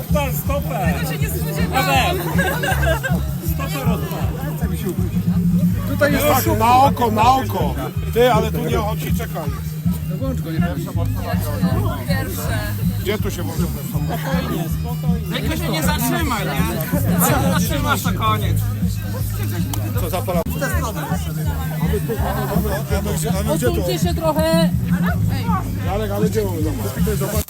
Odpal stopę! się nie spodziewałam. Stopę odpal! Tutaj jest tak, na oko, na oko. Ty, ale tu nie chodzi, czekaj. Włącz go, nie Pierwsze. Gdzie tu się może Spokojnie, spokojnie. Tylko się nie zatrzymaj, nie? Jak zatrzymasz, to koniec. Co zapala? A my gdzie tu? Odsuńcie się trochę. Jarek, ale gdzie mamy?